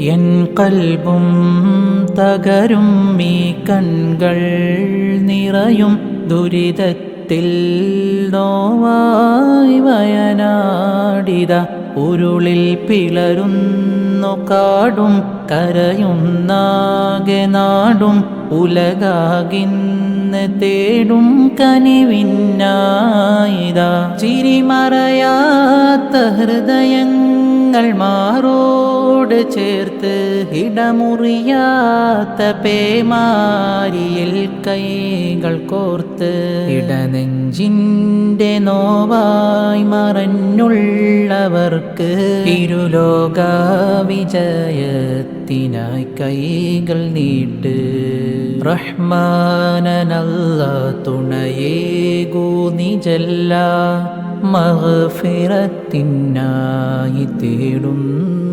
N കൽബും തകരും ഈ കൺകൾ നിറയും ദുരിതത്തിൽ നോവായി വയനാടിത. ഉരുളിൽ പിളരുന്നു കാടും കരയുന്നാകെ നാടും ഉലകാകിന്ന് തേടും കനിവിന്നായിതാ ചിരിമറയാത്ത ഹൃദയങ്ങൾ മാറോട് ചേർത്ത് ഇടമുറിയാത്ത പേമാരിയിൽ കൈകൾ കോർത്ത് ഇടനെഞ്ചിന്റെ നോവായി മറഞ്ഞുള്ളവർക്ക് ഇരുലോക വിജയത്തിനായി കൈകൾ നീട്ട്. റഹ്മാനനല്ല തുണയേകൂ നിജല്ല മഹഫിറത്തിനായി തേടുന്നു